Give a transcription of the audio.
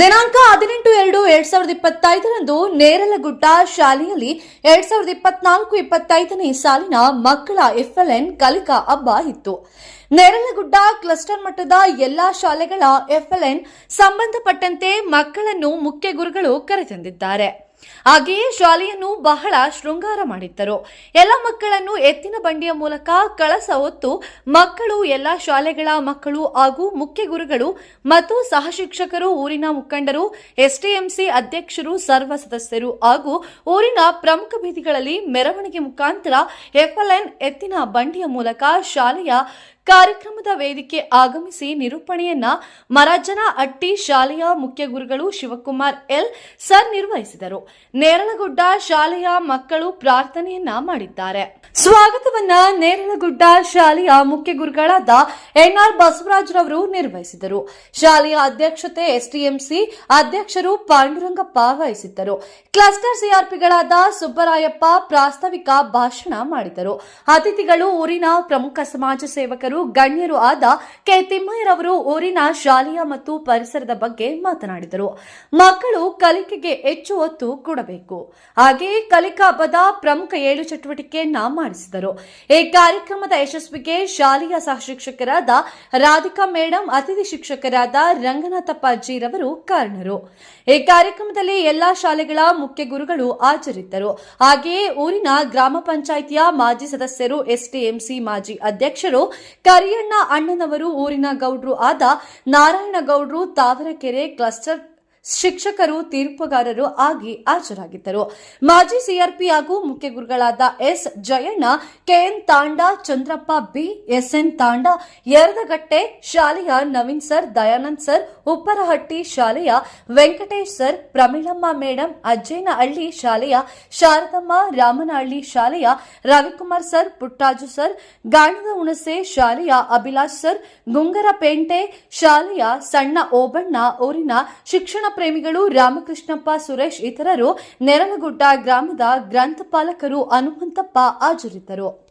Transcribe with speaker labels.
Speaker 1: ದಿನಾಂಕ ಹದಿನೆಂಟು ಎರಡು ಎರಡ್ ಸಾವಿರದ ಇಪ್ಪತ್ತೈದರಂದು ನೇರಲಗುಡ್ಡ ಶಾಲೆಯಲ್ಲಿ ಎರಡ್ ಸಾವಿರದ ಇಪ್ಪತ್ನಾಲ್ಕು ಇಪ್ಪತ್ತೈದನೇ ಸಾಲಿನ ಮಕ್ಕಳ ಎಫ್ಎಲ್ಎನ್ ಕಲಿಕಾ ಹಬ್ಬ ಇತ್ತು. ನೇರಲಗುಡ್ಡ ಕ್ಲಸ್ಟರ್ ಮಟ್ಟದ ಎಲ್ಲಾ ಶಾಲೆಗಳ ಎಫ್ಎಲ್ಎನ್ ಸಂಬಂಧಪಟ್ಟಂತೆ ಮಕ್ಕಳನ್ನು ಮುಖ್ಯ ಗುರುಗಳು ಕರೆತಂದಿದ್ದಾರೆ. ಹಾಗೆಯೇ ಶಾಲೆಯನ್ನು ಬಹಳ ಶೃಂಗಾರ ಮಾಡಿದ್ದರು. ಎಲ್ಲ ಮಕ್ಕಳನ್ನು ಎತ್ತಿನ ಬಂಡಿಯ ಮೂಲಕ ಕಳಸ ಹೊತ್ತು ಮಕ್ಕಳು, ಎಲ್ಲ ಶಾಲೆಗಳ ಮಕ್ಕಳು ಹಾಗೂ ಮುಖ್ಯ ಗುರುಗಳು ಮತ್ತು ಸಹಶಿಕ್ಷಕರು ಊರಿನ ಮುಖಂಡರು, ಎಸ್ಟಿಎಂಸಿ ಅಧ್ಯಕ್ಷರು, ಸರ್ವ ಸದಸ್ಯರು ಹಾಗೂ ಊರಿನ ಪ್ರಮುಖ ಬೀದಿಗಳಲ್ಲಿ ಮೆರವಣಿಗೆ ಮುಖಾಂತರ ಎಫ್ಎಲ್ಎನ್ ಎತ್ತಿನ ಬಂಡಿಯ ಮೂಲಕ ಶಾಲೆಯ ಕಾರ್ಯಕ್ರಮದ ವೇದಿಕೆ ಆಗಮಿಸಿ ನಿರೂಪಣೆಯನ್ನ ಮರಾಜನ ಅಟ್ಟಿ ಶಾಲೆಯ ಮುಖ್ಯ ಗುರುಗಳು ಶಿವಕುಮಾರ್ ಎಲ್ ಸರ್ ನಿರ್ವಹಿಸಿದರು. ನೇರಳಗುಡ್ಡ ಶಾಲೆಯ ಮಕ್ಕಳು ಪ್ರಾರ್ಥನೆಯನ್ನ ಮಾಡಿದ್ದಾರೆ. ಸ್ವಾಗತವನ್ನ ನೇರಳಗುಡ್ಡ ಶಾಲೆಯ ಮುಖ್ಯ ಗುರುಗಳಾದ ಎನ್ಆರ್ ಬಸವರಾಜ್ರವರು ನಿರ್ವಹಿಸಿದರು. ಶಾಲೆಯ ಅಧ್ಯಕ್ಷತೆ ಎಸ್ಟಿಎಂಸಿ ಅಧ್ಯಕ್ಷರು ಪಾಂಡುರಂಗಪ್ಪ ವಹಿಸಿದ್ದರು. ಕ್ಲಸ್ಟರ್ ಸಿಆರ್ಪಿಗಳಾದ ಸುಬ್ಬರಾಯಪ್ಪ ಪ್ರಾಸ್ತಾವಿಕ ಭಾಷಣ ಮಾಡಿದರು. ಅತಿಥಿಗಳು ಊರಿನ ಪ್ರಮುಖ ಸಮಾಜ ಸೇವಕರು ಗಣ್ಯರು ಆದ ಕೆ ತಿಮ್ಮಯ್ಯರವರು ಊರಿನ ಶಾಲೆಯ ಮತ್ತು ಪರಿಸರದ ಬಗ್ಗೆ ಮಾತನಾಡಿದರು. ಮಕ್ಕಳು ಕಲಿಕೆಗೆ ಹೆಚ್ಚು ಒತ್ತು ಕೊಡಬೇಕು. ಹಾಗೆಯೇ ಕಲಿಕಾ ಹಬ್ಬದ ಪ್ರಮುಖ ಏಳು ಚಟುವಟಿಕೆಯನ್ನ ಮಾಡಿಸಿದರು. ಈ ಕಾರ್ಯಕ್ರಮದ ಯಶಸ್ವಿಗೆ ಶಾಲೆಯ ಸಹ ಶಿಕ್ಷಕರಾದ ರಾಧಿಕಾ ಮೇಡಂ, ಅತಿಥಿ ಶಿಕ್ಷಕರಾದ ರಂಗನಾಥಪ್ಪ ಜೀರವರು ಕಾರಣರು. ಈ ಕಾರ್ಯಕ್ರಮದಲ್ಲಿ ಎಲ್ಲಾ ಶಾಲೆಗಳ ಮುಖ್ಯ ಗುರುಗಳು ಹಾಜರಿದ್ದರು. ಹಾಗೆಯೇ ಊರಿನ ಗ್ರಾಮ ಪಂಚಾಯಿತಿಯ ಮಾಜಿ ಸದಸ್ಯರು ಎಸ್ಟಿಎಂಸಿ ಮಾಜಿ ಅಧ್ಯಕ್ಷರು ಕರಿಯಣ್ಣ ಅಣ್ಣನವರು ಊರಿನ ಗೌಡ್ರು ಆದ ನಾರಾಯಣ ಗೌಡ್ರು ತಾವರಕೆರೆ ಕ್ಲಸ್ಟರ್ ಶಿಕ್ಷಕರು, ತೀರ್ಪುಗಾರರು ಆಗಿ ಹಾಜರಾಗಿದ್ದರು. ಮಾಜಿ ಸಿಆರ್ಪಿ ಹಾಗೂ ಮುಖ್ಯ ಗುರುಗಳಾದ S. Jayanna, KN Thanda, Chandrappa B, S N Tanda, Yaradagatte ಶಾಲೆಯ ನವೀನ್ ಸರ್, ದಯಾನಂದ್ ಸರ್, ಉಪ್ಪರಹಟ್ಟಿ ಶಾಲೆಯ ವೆಂಕಟೇಶ್ ಸರ್, ಪ್ರಮೀಳಮ್ಮ ಮೇಡಂ, ಅಜ್ಜೇನಹಳ್ಳಿ ಶಾಲೆಯ ಶಾರದಮ್ಮ, ರಾಮನಹಳ್ಳಿ ಶಾಲೆಯ ರವಿಕುಮಾರ್ ಸರ್ ಪುಟ್ಟಾಜು ಸರ್, ಗಾಣದ ಹುಣಸೆ ಶಾಲೆಯ ಅಭಿಲಾಷ್ ಸರ್, ಗುಂಗರಪೇಂಟೆ ಶಾಲೆಯ ಸಣ್ಣ ಓಬಣ್ಣ, ಊರಿನ ಶಿಕ್ಷಣ ಪ್ರೇಮಿಗಳು ರಾಮಕೃಷ್ಣಪ್ಪ ಸುರೇಶ್ ಇತರರು ನೆರನಗುಡ್ಡ ಗ್ರಾಮದ ಗ್ರಂಥಪಾಲಕರು ಹನುಮಂತಪ್ಪ ಹಾಜರಿದ್ದರು.